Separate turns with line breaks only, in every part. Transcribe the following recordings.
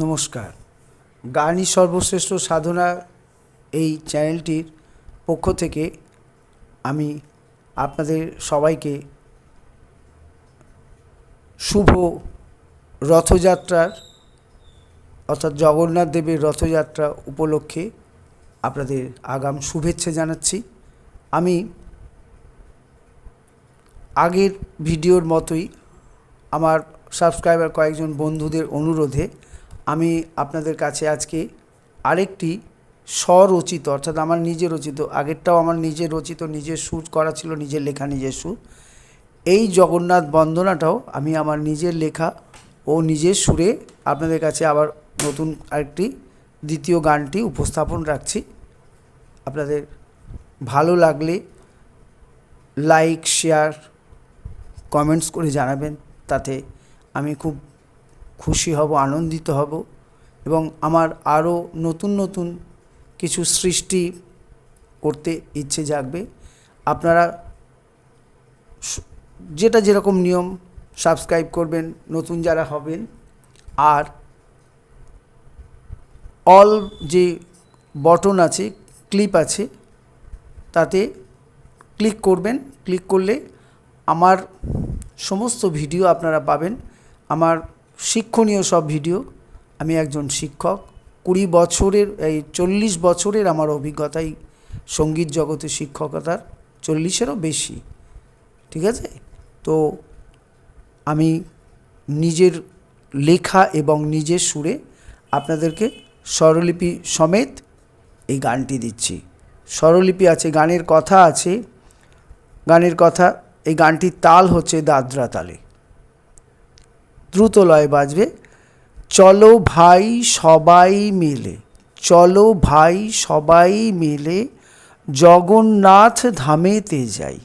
নমস্কার। গানই সর্বশ্রেষ্ঠ সাধনা এই চ্যানেলটির পক্ষ থেকে আমি আপনাদের সবাইকে শুভ রথযাত্রার, অর্থাৎ জগন্নাথ দেবের রথযাত্রা উপলক্ষে আপনাদের আগাম শুভেচ্ছা জানাচ্ছি। আমি আগের ভিডিওর মতোই আমার সাবস্ক্রাইবার কয়েকজন বন্ধুদের অনুরোধে আমি আপনাদের কাছে আজকে আরেকটি স্বরচিত, অর্থাৎ আমার নিজে রচিত, আগেরটাও আমার নিজে রচিত নিজের সুর করা ছিল, নিজের লেখা, নিজের সুর। এই জগন্নাথ বন্দনাটাও আমি আমার নিজের লেখা ও নিজের সুরে আপনাদের কাছে আবার নতুন আরেকটি, দ্বিতীয় গানটি উপস্থাপন রাখছি। আপনাদের ভালো লাগলে লাইক, শেয়ার, কমেন্টস করে জানাবেন। তাতে আমি খুব খুশি হব, আনন্দিত হব এবং আমার আরও নতুন নতুন কিছু সৃষ্টি করতে ইচ্ছে জাগবে। আপনারা যেটা যেরকম নিয়ম, সাবস্ক্রাইব করবেন, নতুন যারা হবেন। আর অল যে বটন আছে, ক্লিপ আছে, তাতে ক্লিক করবেন। ক্লিক করলে আমার সমস্ত ভিডিও আপনারা পাবেন। আমার শিক্ষণীয় সব ভিডিও। আমি একজন শিক্ষক। কুড়ি বছরের, এই চল্লিশ বছরের আমার অভিজ্ঞতাই সংগীত জগতে শিক্ষকতার চল্লিশেরও বেশি। ঠিক আছে? তো আমি নিজের লেখা এবং নিজের সুরে আপনাদেরকে স্বরলিপি সমেত এই গানটি দিচ্ছি। স্বরলিপি আছে, গানের কথা আছে। গানের কথা, এই গানটির তাল হচ্ছে দাদরা তালে। দ্রুত লয় বাজবে। চলো ভাই সবাই মিলে, চলো ভাই সবাই মিলে জগন্নাথ ধামেতে যাই।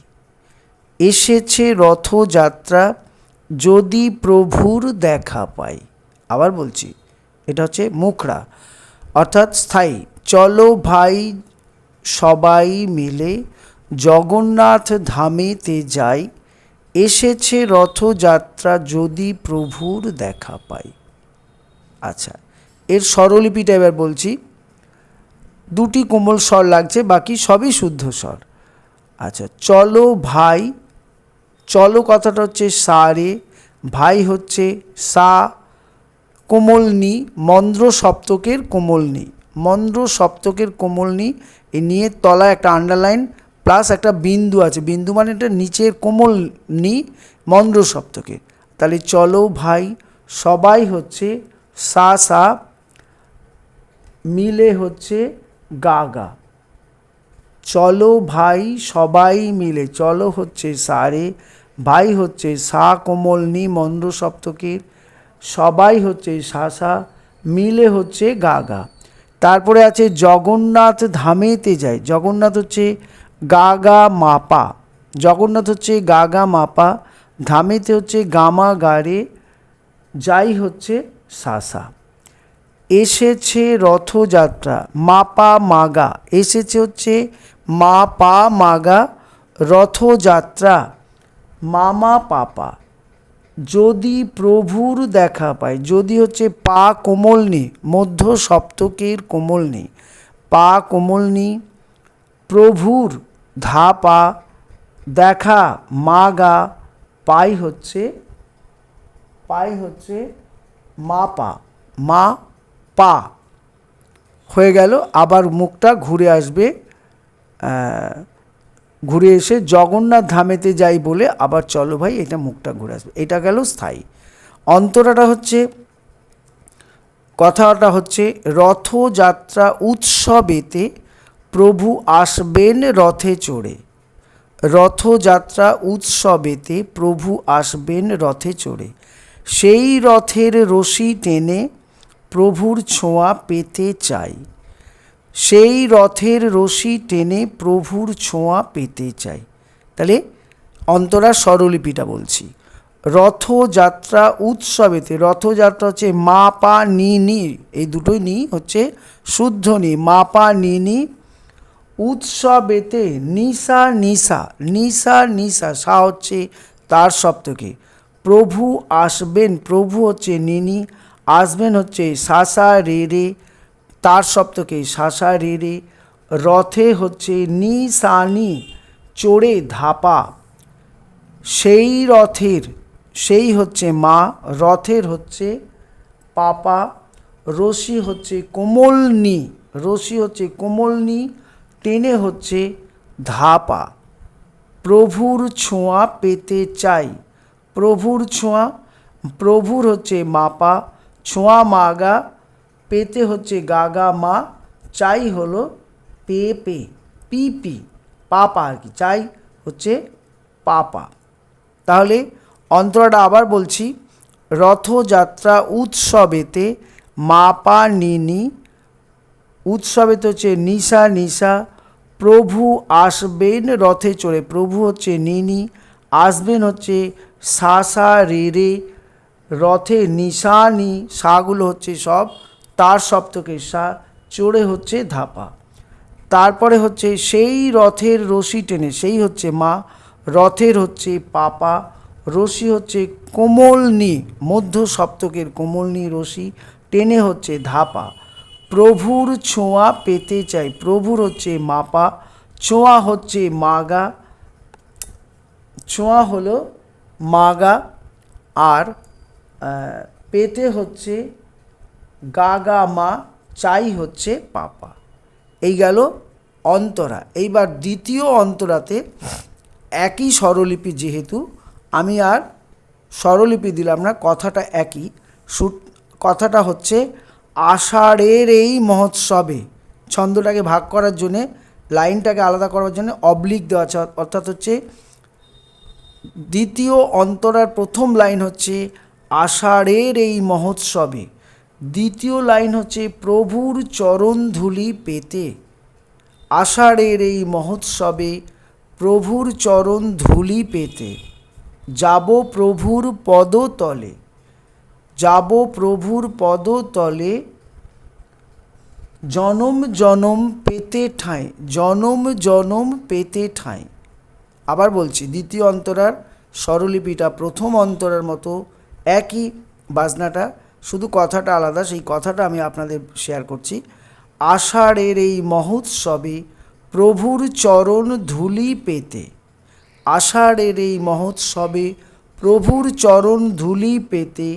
এসেছে রথযাত্রা, যদি প্রভুর দেখা পাই। আবার বলছি, এটা হচ্ছে মুখড়া। অর্থাৎ স্থায়ী। চলো ভাই সবাই মিলে জগন্নাথ ধামেতে যাই। এসেছে রথযাত্রা যদি প্রভুর দেখা পাই। আচ্ছা এর স্বরলিপিটা এবার বলছি। দুটি কোমল স্বর লাগছে, বাকি সবই শুদ্ধ স্বর। আচ্ছা চলো ভাই, চলো কথাটা হচ্ছে সা রে ভাই হচ্ছে সা কোমল নি মন্দ্র সপ্তকের কোমল নি মন্দ্র সপ্তকের কোমল নি এই নিয়ে তলায় একটা আন্ডারলাইন প্লাস একটা বিন্দু আছে, বিন্দু মানে এটা নিচের কোমল নি, মন্দ্র সপ্তকে তাহলে চলো ভাই, সবাই হচ্ছে সা সা, মিলে হচ্ছে গা গা। চলো ভাই, সবাই মিলে, চলো হচ্ছে সারে ভাই হচ্ছে সা কোমল নি, মন্দ্র সপ্তকের সবাই হচ্ছে সাসা মিলে হচ্ছে গা গা। তারপরে আছে জগন্নাথ ধামেতে যায় জগন্নাথ হচ্ছে গা গা মাপা। জগন্নাথ হচ্ছে গা গা মাপা, ধামেতে হচ্ছে গামা গারে যাই হচ্ছে সাসা। এসেছে রথযাত্রা, মাপা মাগা। এসেছে হচ্ছে মা পা মাগা রথযাত্রা, মামা পাপা। যদি প্রভুর দেখা পায় যদি হচ্ছে পা কোমল কোমলনি, মধ্য সপ্তকের কোমল কোমলনি, পা কোমল কোমলনি প্রভুর ধা পা দেখা, মাগা, পাই হচ্ছে পাই হচ্ছে মা পা মা, পা। হয়ে গেল, আবার মুখটা ঘুরে আসবে ঘুরে এসে জগন্নাথ ধামেতে যাই বলে আবার চলো ভাই, এটা মুখটা ঘুরে আসবে। এটা গেল স্থায়ী। অন্তরাটা হচ্ছে, কথাটা হচ্ছে, রথযাত্রা উৎসবেতে প্রভু আসবেন রথে চড়ে। রথযাত্রা উৎসবেতে প্রভু আসবেন রথে চড়ে। সেই রথের রশি টেনে প্রভুর ছোঁয়া পেতে চাই। সেই রথের রশি টেনে প্রভুর ছোঁয়া পেতে চাই। তাহলে অন্তরা স্বরলিপিটা বলছি। রথযাত্রা উৎসবেতে, রথযাত্রা হচ্ছে মা, পা, নি এই দুটোই নি হচ্ছে শুদ্ধ নি, মা, পা নি উৎসবেতে নিশা নিশা নিশা নিশা সা হচ্ছে তার সপ্তকে প্রভু আসবেন, প্রভু হচ্ছে নিনি, আসবেন হচ্ছে সাসা রে রে, তার সপ্তকে সাসা রে রে। রথে হচ্ছে নিসানি, চড়ে ধাপা। সেই রথের, সেই হচ্ছে মা, রথের হচ্ছে পাপা। রশি হচ্ছে কোমলনি, রশি হচ্ছে কোমলনি টেনে হচ্ছে ধাপা। প্রভুর ছোঁয়া পেতে চাই। প্রভুর ছোঁয়া, প্রভুর হচ্ছে মাপা। ছোঁয়া মাগা, পেতে হচ্ছে গাগা মা। চাই হলো পে পে, পি পি, পাপা আর কি। চাই হচ্ছে পাপা। তাহলে অন্তরাটা আবার বলছি, রথযাত্রা উৎসবেতে মাপা, নিনি উৎসবেতে হচ্ছে নিশা নিশা, প্রভু আসবেন রথে চড়ে। প্রভু হচ্ছে নিনি, আসবেন হচ্ছে সা সা, রে রে। রথে নিশানি সাগুলো হচ্ছে সব, তার সপ্তকে সা, চড়ে হচ্ছে ধাপা। তারপরে হচ্ছে সেই রথের রশি টেনে, সেই হচ্ছে মা, রথের হচ্ছে পাপা, রশি হচ্ছে কোমলনি মধ্য সপ্তকের কোমলনি রশি, টেনে হচ্ছে ধাপা। প্রভুর ছোঁয়া পেতে চাই। প্রভুর হচ্ছে মাপা, ছোঁয়া হচ্ছে মাগা, ছোঁয়া হলো মাগা, আর পেতে হচ্ছে গাগা মা, চাই হচ্ছে পাপা। এই গেল অন্তরা। এইবার দ্বিতীয় অন্তরাতে একই স্বরলিপি যেহেতু, আমি আর স্বরলিপি দিলাম না, কথাটা একই। শুট কথাটা হচ্ছে আষাঢ়ের এই মহোৎসবে ছন্দটাকে ভাগ করার জন্যে, লাইনটাকে আলাদা করার জন্য অবলিক দেওয়া আছে। অর্থাৎ হচ্ছে দ্বিতীয় অন্তরার প্রথম লাইন হচ্ছে আষাঢ়ের এই মহোৎসবে। দ্বিতীয় লাইন হচ্ছে প্রভুর চরণ ধুলি পেতে। আষাঢ়ের এই মহোৎসবে প্রভুর চরণ ধুলি পেতে। যাব প্রভুর পদতলে। যাব প্রভুর পদতলে। জনম জনম পেতে ঠাঁই, জনম জনম পেতে ঠাঁই। আবার বলছি, দ্বিতীয় অন্তরার স্বরলিপিটা প্রথম অন্তরার মতো একই বাজনাটা, শুধু কথাটা আলাদা, সেই কথাটা আমি আপনাদের শেয়ার করছি। আষাঢ়ের এই মহোৎসবে প্রভুর চরণ ধুলি পেতে। আষাঢ়ের এই মহোৎসবে প্রভুর চরণ ধুলি পেতে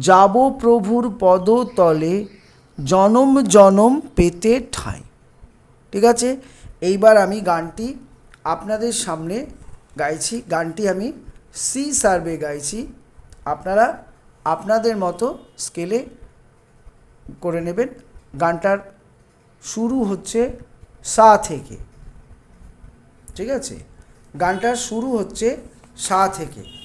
যাব প্রভুর পদতলে, জনম জনম পেতে ঠাঁই। ঠিক আছে? এইবার আমি গানটি আপনাদের সামনে গাইছি। গানটি আমি সি সার্ভে গাইছি। আপনারা আপনাদের মতো স্কেলে করে নেবেন। গানটার শুরু হচ্ছে সা থেকে। ঠিক আছে? গানটার শুরু হচ্ছে সা থেকে।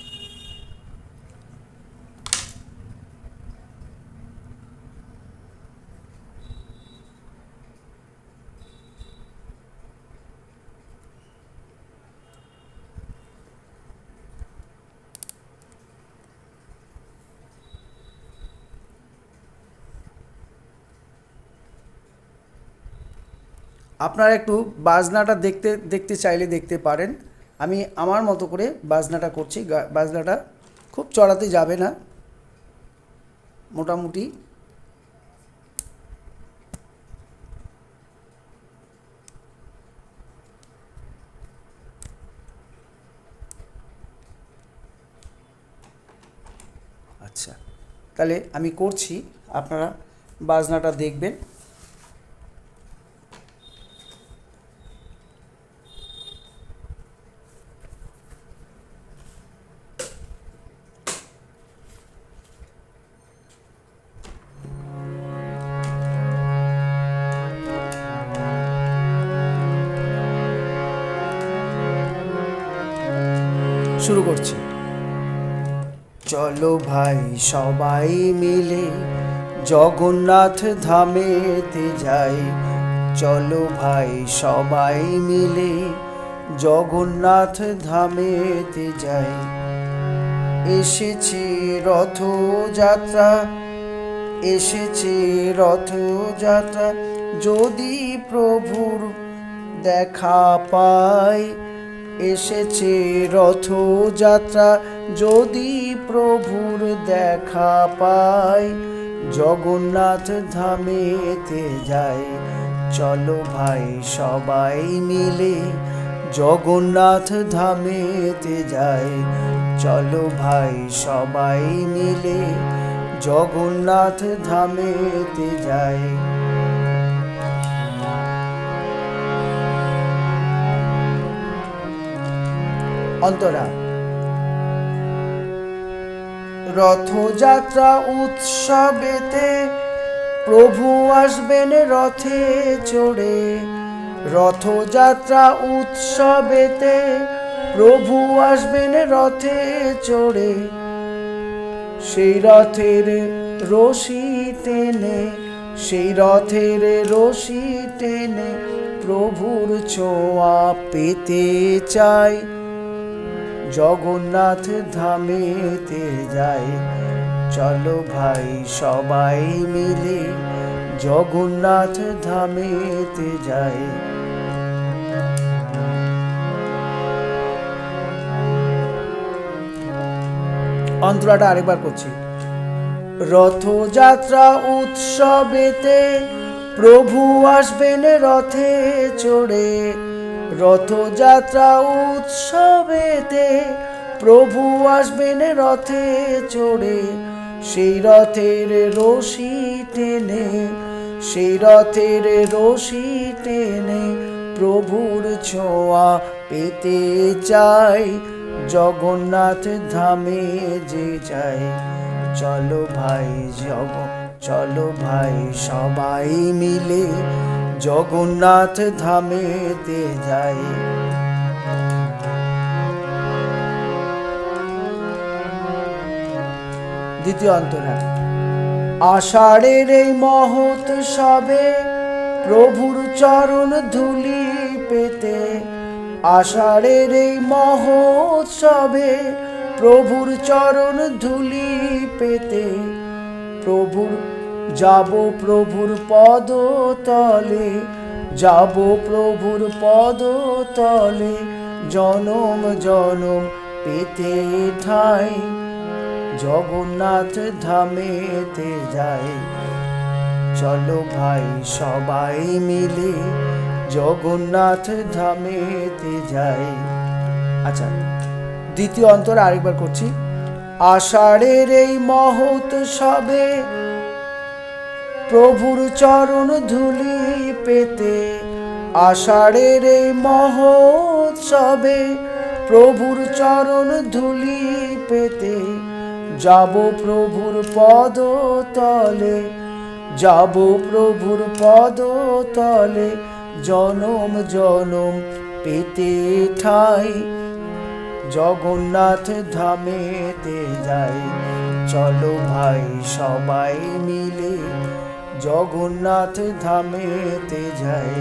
আপনারা একটু বাজনাটা দেখতে দেখতে চাইলে দেখতে পারেন। আমি আমার মতো করে বাজনাটা করছি। বাজনাটা খুব চড়াতে যাবে না। মোটামুটি। আচ্ছা তাহলে আমি করছি। আপনারা বাজনাটা দেখবেন। শুরু করছি। চলো ভাই, সবাই মিলে জগন্নাথ ধামেতে যাই। চলো ভাই, সবাই মিলে জগন্নাথ ধামেতে যাই। এসেছে রথযাত্রা এসেছে রথযাত্রা। যদি প্রভুর দেখা পাই এসেছে রথযাত্রা। যদি প্রভুর দেখা পাই, জগন্নাথ ধামেতে যাই। চলো ভাই, সবাই মিলে জগন্নাথ ধামেতে যাই। চলো ভাই, সবাই মিলে জগন্নাথ ধামেতে যাই। অন্তরা। রথযাত্রা উৎসবেতে প্রভু আসবেন রথে চড়ে। রথযাত্রা উৎসবেতে প্রভু আসবেন রথে চড়ে। সেই রথের রশি টেনে, সেই রথের রশি টেনে প্রভুর ছোঁয়া পেতে চাই। জগন্নাথ ধামেতে যাই। চলো ভাই, সবাই মিলে জগন্নাথ ধামেতে যাই। অন্তরাটা আরেকবার করছি। রথযাত্রা উৎসবেতে প্রভু আসবেন রথে চড়ে। রথযাত্রা উৎসবেতে প্রভু আসবেন রথে চড়ে। সেই রথের রশি টেনে, সেই রথের রশি টেনে প্রভুর ছোঁয়া পেতে চাই। জগন্নাথ ধামে যে যাই, চলো ভাই জগ, চলো ভাই সবাই মিলে জগন্নাথ ধামেতে যাই। দ্বিতীয় অন্তরা আষাঢ়ের এই মহৎ সবে প্রভুর চরণ ধুলি পেতে, আষাঢ়ের এই মহোৎসবে প্রভুর চরণ ধুলি পেতে, প্রভুর যাব প্রভুর পদ তলে যাব প্রভুর পদ তলে জনম জনম পেতে ঠাই। জগন্নাথ ধামেতে যাই। চলো ভাই সবাই মিলে জগন্নাথ ধামেতে যাই। আচ্ছা দ্বিতীয় অন্তর আরেকবার করছি। আষাঢ়ের এই মহৎ সবে প্রভুর চরণ ধুলি পেতে আষাঢ়ের এই মহোৎসবে প্রভুর চরণ ধুলি পেতে যাব প্রভুর পদ তলে যাব প্রভুর পদ তলে জনম জনম পেতে ঠাই। জগন্নাথ ধামেতে যাই, চলো ভাই সবাই মিলে জগন্নাথ ধামেতে যাই।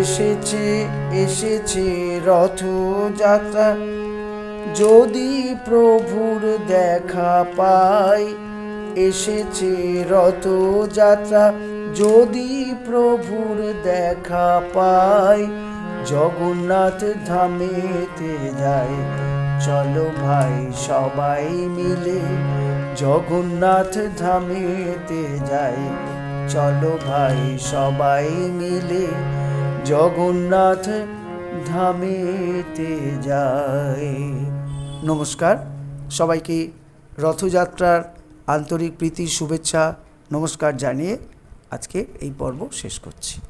এসেছে এসেছে রথযাত্রা। যদি প্রভুর দেখা পাই, এসেছে রথযাত্রা। যদি প্রভুর দেখা পাই, জগন্নাথ ধামেতে যাই। চলো ভাই সবাই মিলে জগন্নাথ ধামেতে যাই। চলো ভাই, সবাই মিলে জগন্নাথ ধামেতে যাই। নমস্কার, সবাইকে রথযাত্রার আন্তরিক প্রীতি শুভেচ্ছা, নমস্কার জানিয়ে আজকে এই পর্ব শেষ করছি।